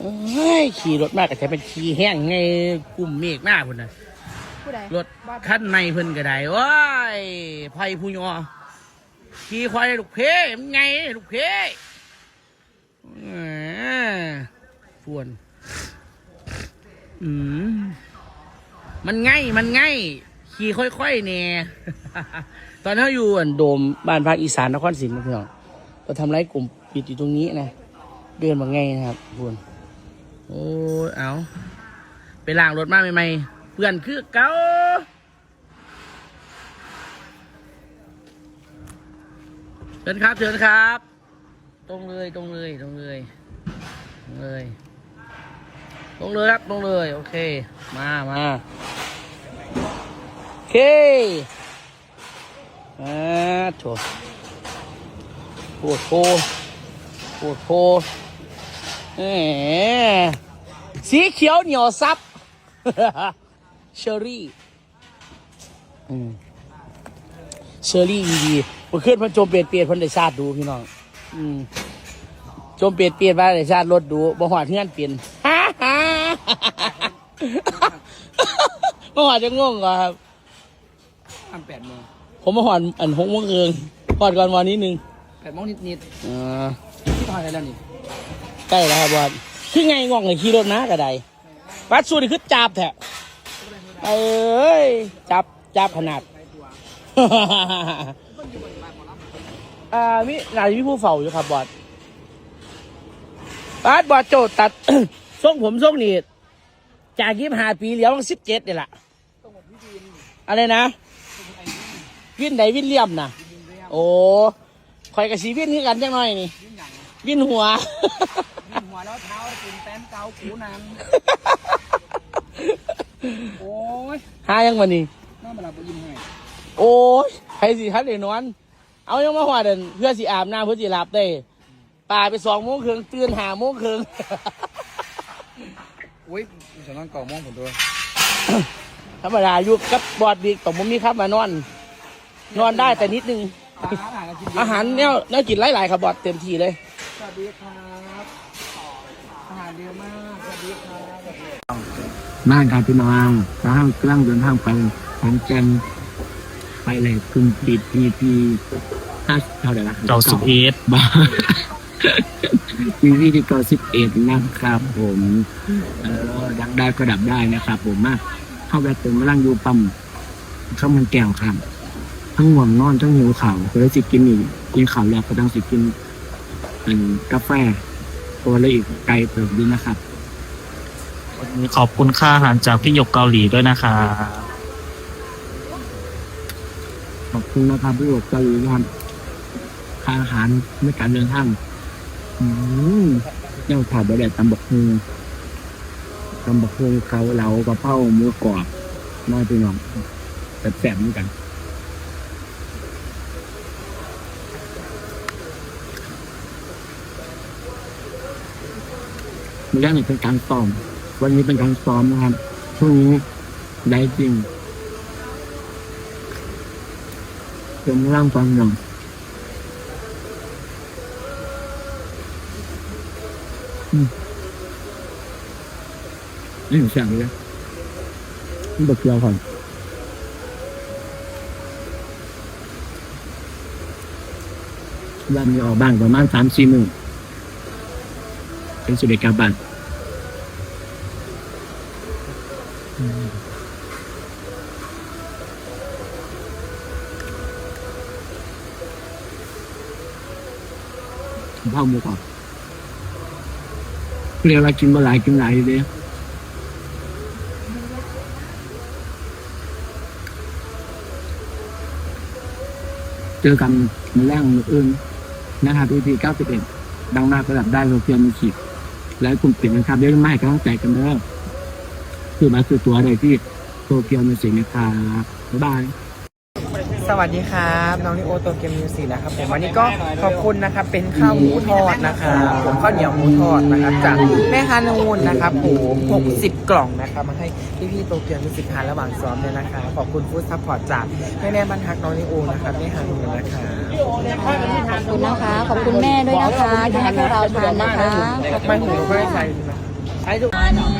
เอ้ยขี่รถมากก็จะเป็นขี่แห้งไงกลุ่มเมฆมากพุ่นนะผู้ใดรถคันในเพิ่นก็ได้ว้ายไผ่ผู้ยอขี่ควายลูกเพมันไงลูกเพแหมฟวน อืมมันง่ายมันง่ายขี่ค่อยๆเนี่ยตอนนี้เราอยู่อันโดมบ้านภาคอีสานนครศรีธรรมราชเราทำไรกลุ่มปิดอยู่ตรงนี้นะ เดินมาไงนะครับฟวน โอ้เอาไปล้างรถมาใหม่ๆเพื่อนคือเก่าเชิญครับเชิญครับ ตรงเลยตรงเลยตรงเลยตรงเลยตรงเลยครับตรงเลย โอเค มามาโอเคอ่าโถโอ้โหโอ้โหแหม สีเขียวเหนียวซับเชอรี่อืมเชอรี่ดีๆเมื่อคืนเพันโจมเปลี่ยนเปลี่ยนเพันได้ชาติดูพี่น้องอืมโจมเปลี่ยนเปลี่ยนมาได้ชาติรถดูบ่หอดเงื่อนเปลี่ยนฮ่าฮ่าบ่หอดจะงงเหรอครับทำแปดโมงผมมาหอดอันหกโมงเกินหอดก่อนวันนี้หนึ่งแปดโมงนิดนิดอ่าๆที่ทอยอะไรแล้วนี่ ใกล้แล้วครับบอลคือไงงอกเลยขี่รถนะกระไดวัดสูนี่คือจับแท้เอ้ยจับจับขนาดอ่ามีนายมีผู้เฝ้าอยู่ครับบอดบาสบอดโจทย์ตัดทรงผมทรงนี่จากยี่ห้าปีเหลียวสิบเจ็ดนี่แหละอะไรนะ วินไหนวินเลี่ยมนะโอ้คอยกับสีวินคือกันจังหน่อยนี่ยิ่งหัว นหัวยิ่งหัวแล้วเท้ากินแป้นเกาขูหนัง โอ้ยหายังวันนี้น่ามาหลับไปยิ้มให้โอ้ยใครสิทันเดนอน เอายังมาหัวเดินเพื่อสิอาบน้ำเพื่อสิหลับได้ป่าไปสองโมงครึ่งตื่นหาโมงครึ่งอุ้ยฉันนอนเก่าโมงผมด้วยธรรมดาอยู่กับบอดดีต้องผมมีครับมานอน นอนได้แต่นิดนึงตาอาหารกินอาหารแนวแนวกินหลายๆครับบอดเต็มที่เลย สวัสดีครับอาหาร เยอะมากสวัสดีครับบ้านครับพี่น้องกำลังกำลังเดินทางไปขอนแก่นไปเลยกลุ่มปิดพีพีห้าเท่าไหร่ละเก้าสิบเอ็ดบ้าพีพีที่เก้าสิบเอ็ดนะครับผมเออดังได้ก็ดับได้นะครับ ผมมาเข้าแวะเติมกำลังอยู่ปั๊มข้าวมันแก้วครับ ทั้งห่วงนอนทั้งหิวข่าวก็เลยสิกินอีกกินข่าวแล้วก็ต้องสิกินเป็นกาแฟ ตัวละอีกไกลเติมดีนะครับ วันนี้ขอบคุณค่าอาหารจากพี่หยกเกาหลีด้วยนะคะขอบคุณนะครับพี่บอกเกาหลีนะครับค่าอาหารในการเดินทางอืมเจ้าถ่ายบะเดดตำบักฮงตำบักฮงเขาเหลากระเพราหมูกรอบน้อยพี่น้องแต่แสบเหมือนกัน แรกนี่เป็นการซ้อม วันนี้เป็นการซ้อมนะครับช่วงนี้ได้จริงเป็นร่างฟังหน่อยอืมนี่หนูสั่งเลยนี่บะเกียวก่อนบ้านมีออกบ้านประมาณสามสี่หมื่น เป็นสุดเด็กกลับบ้านอืมข้ามูกรอบเรียกว่ากินมาหลายกินหลายอยู่เลยเจอกันมาแรงมืออื่นนะครับ EP 91ดังหน้าระดับได้โซเฟียมีขีด และกลุ่มปิดนะครับเดี๋ยวไม่ก็ต้องใจกันเด้อคือมาคือตัวอะไรที่โตเกียวมีสินะครับบ๊ายบาย สสวัสดีครับ น้องนิโอโตเกียวมิวสิกนะครับผมวันนี้ก็ขอบคุณนะครับเป็นข้าวหมูทอดนะครับผมข้าวเหนียวหมูทอดนะครับจากแม่ฮานูนนะครับผม60 กล่องนะครับมาให้พี่ๆโตเกียวมิวสิกทานระหว่างซ้อมเนี่ยนะคะขอบคุณฟู้ดซัพพอร์ตจากแม่แม่บรรทักน้องนิโอนะครับแม่ฮานูนนะคะขอบคุณนะคะ ขอบคุณแม่ด้วยนะคะที่ให้พวกเราทานนะคะไม่หูไม่ได้ใช้นะใช้ทุกวันนี้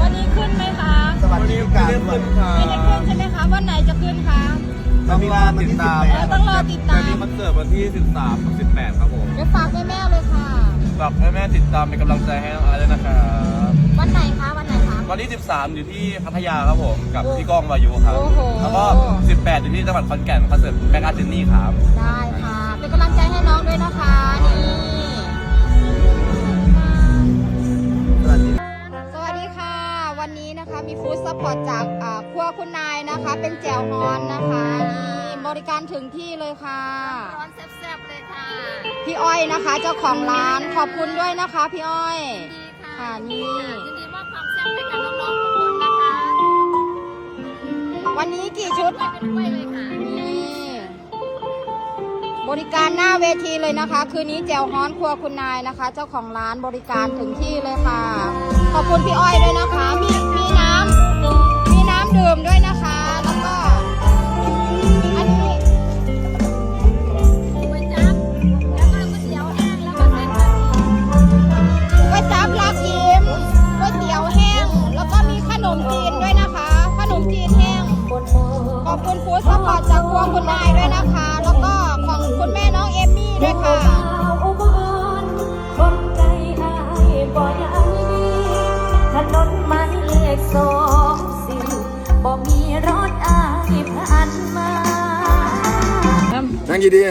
วันนี้ขึ้นไหมคะสวัสดีการวันไม่ได้ขึ้นใช่ไหมคะวันไหนจะขึ้นคะ ต้องรอติดตามเราต้องรอติดตามคอนเสิร์ตวันที่ 13กับ18 ครับผมเดี๋ยวฝากแม่แม่ๆเลยค่ะ ฝากให้แม่ติดตามเป็นกำลังใจให้น้องอาร์ตด้วยนะครับวันไหนคะวันไหนคะ วันที่ 13 อยู่ที่พัทยาครับผม กับพี่ก้องวายุครับ โอ้โห แล้วก็ 18 อยู่ที่จังหวัดขอนแก่นคอนเสิร์ตแมกอาร์เจนนี่ครับ ได้ค่ะ เป็นกำลังใจให้น้องด้วยนะคะนี่สวัสดีค่ะ วันนี้นะคะมีฟู้ดซัพพอร์ตจากอ่าครัวคุณนายนะคะ เป็นแจ่วฮอนนะคะนี่ บริการถึงที่เลยค่ะ ร้อนแซ่บๆเลยค่ะพี่อ้อยนะคะ เจ้าของร้านขอบคุณด้วยนะคะ พี่อ้อยดีค่ะค่ะนี่ ยินดีมอบความแซ่บให้กับน้องๆทุกคนนะคะวันนี้กี่ชุด ไปเป็นถ้วยเลยค่ะ นี่บริการหน้าเวทีเลยนะคะ คืนนี้แจวฮ้อนครัวคุณนายนะคะ เจ้าของร้านบริการถึงที่เลยค่ะ ขอบคุณพี่อ้อยด้วยนะคะ มีมีน้ำมีน้ำดื่มด้วยนะคะ นั่งดีดี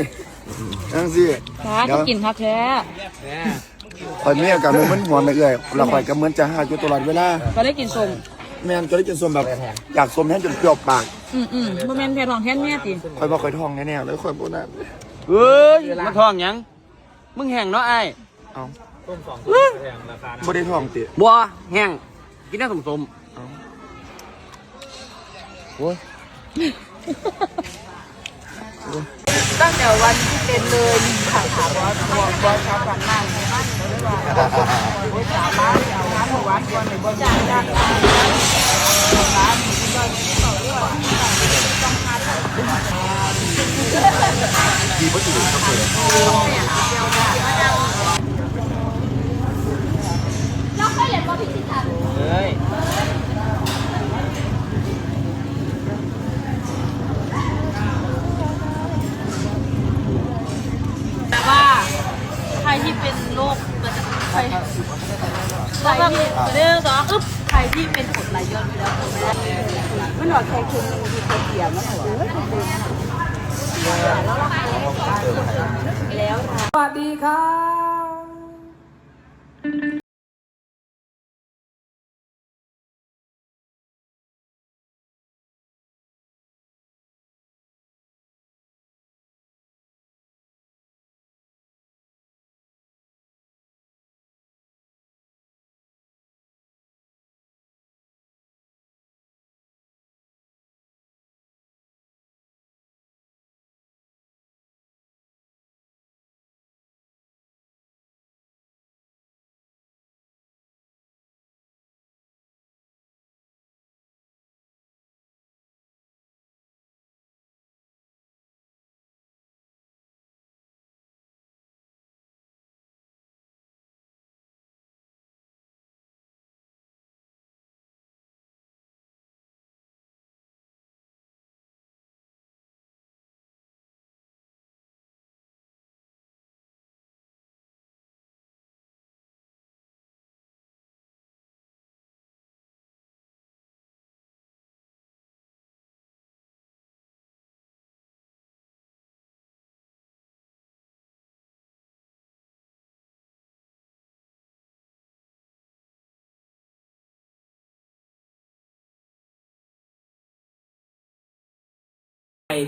ๆนั่งสิค่ะจะกินครับแท้ข่อยมีอาการมึนหัวไม่เอ่ยเราข่อยก็เหมือนจะหาอยู่ตลอดเวลา ก็ได้กินสมแม่นก็ได้กินส้มแบบอยากส้มแห้งจนเปรี้ยวปากอืมอืมโมเมนต์แค่ทองแค่แม่ติข่อยบ่ข่อยท้องแน่ๆเลยข่อยบ่น่าเฮ้ยมาทองหยัง มึงแห้งเนาะไอ้เอาบ่ได้ท้องติบัวแห้งกินน้ำสมสม ตั้งแต่วันที่เป็นเลยค่ะถามว่าบอสชาวบ้านนั่งให้บ้านเลยว่าโอ้ยสาบ้านเอาน้ำหวานกวนในบ่จ้างจ้างว่าใครที่เป็นโรคใคร ใครที่เรื่องสองอึ๊บใครที่เป็นผลไหลย้อนอยู่แล้วไม่ได้มันหนอดแค่คืนนึงที่เขาเสียมันหัวสวัสดีค่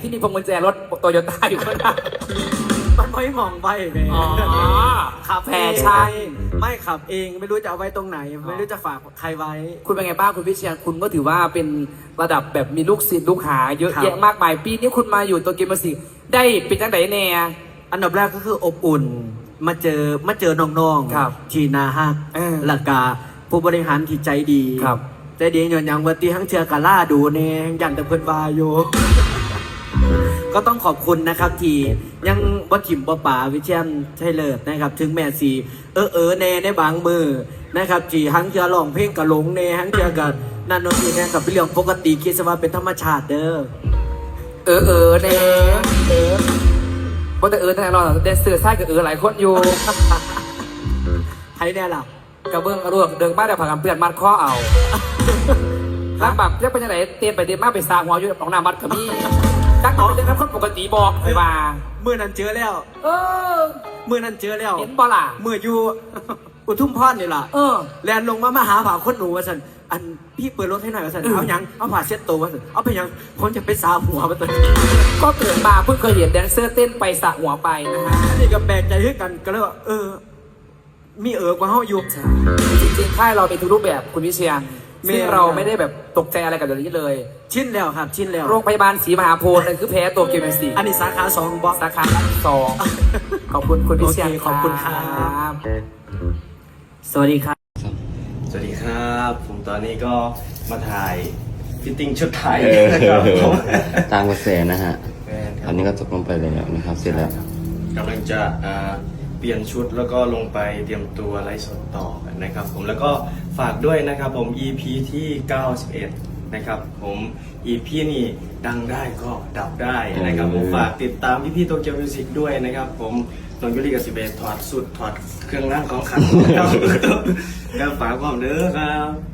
ที่มีพวงกุญแจรถโตโยต้าอยู่ก็ได้างมันไม่มองไปไงอ๋อขับแฟชั่นไม่ขับเองไม่รู้จะเอาไว้ตรงไหน ไม่รู้จะฝากใครไว้ คุณเป็นไงบ้างคุณพิเชียนคุณก็ถือว่าเป็นระดับแบบมีลูกศิษย์ลูกหาเยอะครัแยะมากมาย ปีนี้คุณมาอยู่ตัวเกมมาสิได้ปิดตั้งแไดแน่ อันดับแรกก็คืออบอุ่น มาเจอมาเจอน้องครับๆทีนาฮักหลักกาผู้บริหารที่ใจดีครับ ใจดีหย่อนหยางวันที่ทั้งเชือกาล่าดูเน่ยยังแต่เพิ่นวาอยู่ ก็ต้องขอบคุณนะครับที่ยังบ่ถิ่มบ่ป่าวิเชียนชัยเลิศนะครับ ถึงแม่สีเออเออแน่ในบางมือนะครับที่ทั้งเชือร้องเพลงกะหลงแน่ทั้งเชือกับนั่นโน่นนี่แน่กับเป็นเรื่องปกติคิดซะว่าเป็นธรรมชาติเด้อเออเออแน่เออบ่แต่เออแต่เราเดนเซอร์ใช่กับเออหลายคนอยู่ใครแน่ล่ะกระเบื้องกระรวกเดินมาแต่ผักกันเปื่อนมัดข้อเอาลำบากจะเป็นยังไงเตียนไปเตียนมาไปสร้างหัวอยู่ของหน้ามัดกับมี่ จักเอาเป็นคนปกติบอกไปว่ามือนั้นเจอแล้ว เออมือนั้นเจอแล้ว เห็นบ่ล่ะมืออยู่ อุทุมพรนี่ล่ะเออ แลนลงมามาหาผ่าคนหนูว่าสันอันพี่เปิดรถให้หน่อยว่าสันเอาหยังเอาผ่าเช็ดตัวว่าสันเอาไปหยังผมจะไปสาวหัวมาตัวนี้ก็เกิดมาเพิ่งเคยเห็นแดนเซอร์เต้นไปสระหัวไปนะฮะนี่ก็แปลกใจขึ้นกันก็เลยว่าเออ มีเออกว่าเฮาอยู่จริงๆค่ายเรามีทุกรูปแบบคุณวิเชีย นมีซึ่งเราไม่ได้แบบตกใจอะไรกับเรื่องนี้เลย ชินแล้วครับชินแล้ว โรงพยาบาลศรีมหาโพธิ์นั่นคือแพ้ตัวเกมซีอันนี้สาขาสองบอส สาขาสองขอบคุณคุณวิเชียนโอเคขอบคุณครับบสวัสดีครับ สวัสดีครับ ผมตอนนี้ก็มาถ่ายฟิตติ้งชุดไทยเออนะครับผมตามกระแสนะฮะ แฟนคอัรันบนี้ก็จบลงไปแล้วนะครับ เสร็จแล้ว กำลังจะอ่า เปลี่ยนชุดแล้วก็ลงไปเตรียมตัวไลฟ์สดต่อนะครับผมแล้วก็ฝากด้วยนะครับผม EP ที่ 91 นะครับผม EP นี่ดังได้ก็ดับได้นะครับผมฝากติดตามพี่ๆโตเกียวมิวสิกด้วยนะครับผมน้องยุริกับสิเบถอดสุดถอดเครื่องร่างของขันนะครับก็ฝากความเด้อครับ